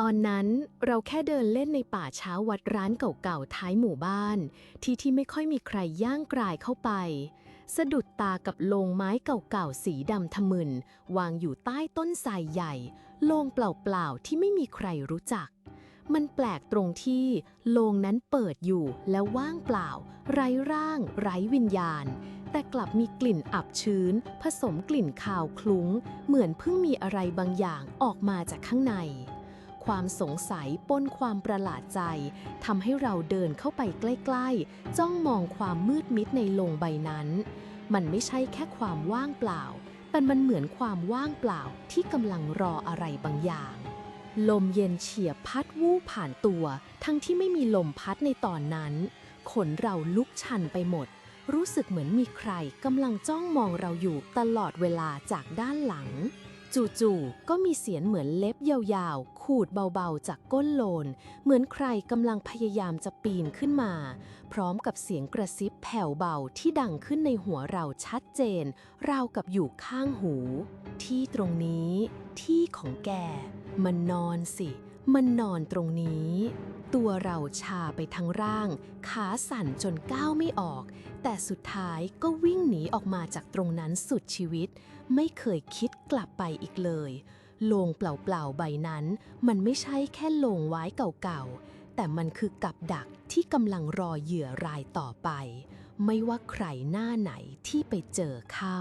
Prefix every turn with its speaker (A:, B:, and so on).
A: ตอนนั้นเราแค่เดินเล่นในป่าช้าวัดร้านเก่าๆท้ายหมู่บ้าน ที่ที่ไม่ค่อยมีใครย่างกรายเข้าไป สะดุดตากับโลงไม้เก่าๆสีดำทะมึน วางอยู่ใต้ต้นไทรใหญ่ โลงเปล่าๆที่ไม่มีใครรู้จัก มันแปลกตรงที่โลงนั้นเปิดอยู่และว่างเปล่า ไร้ร่าง ไร้วิญญาณ แต่กลับมีกลิ่นอับชื้น ผสมกลิ่นคาวคลุ้ง เหมือนเพิ่งมีอะไรบางอย่างออกมาจากข้างใน ความสงสัยปนความประหลาดใจทำให้เราเดินเข้าไปใกล้ๆ จ้องมองความมืดมิดในโลงใบนั้น มันไม่ใช่แค่ความว่างเปล่าแต่มันเหมือนความว่างเปล่าที่กำลังรออะไรบางอย่าง ลมเย็นเฉียบพัดวูบผ่านตัว ทั้งที่ไม่มีลมพัดในตอนนั้น ขนเราลุกชันไปหมด รู้สึกเหมือนมีใครกำลังจ้องมองเราอยู่ตลอดเวลาจากด้านหลัง จู่ๆ ก็มีเสียงเหมือนเล็บยาวๆ ขูดเบาๆ จากก้นโลน เหมือนใครกำลังพยายามจะปีนขึ้นมา พร้อมกับเสียงกระซิบแผ่วเบาที่ดังขึ้นในหัวเราชัดเจน ราวกับอยู่ข้างหู ที่ตรงนี้ ที่ของแก มันนอนสิ มันนอนตรงนี้ ตัวเราชาไปทั้งร่าง ขาสั่นจนก้าวไม่ออก แต่สุดท้ายก็วิ่งหนีออกมาจากตรงนั้นสุดชีวิต ไม่เคยคิดกลับไปอีกเลยโลงเปล่าๆใบนั้น มันไม่ใช่แค่โลงไว้เก่าๆ แต่มันคือกับดักที่กำลังรอเหยื่อรายต่อไป ไม่ว่าใครหน้าไหนที่ไปเจอเข้า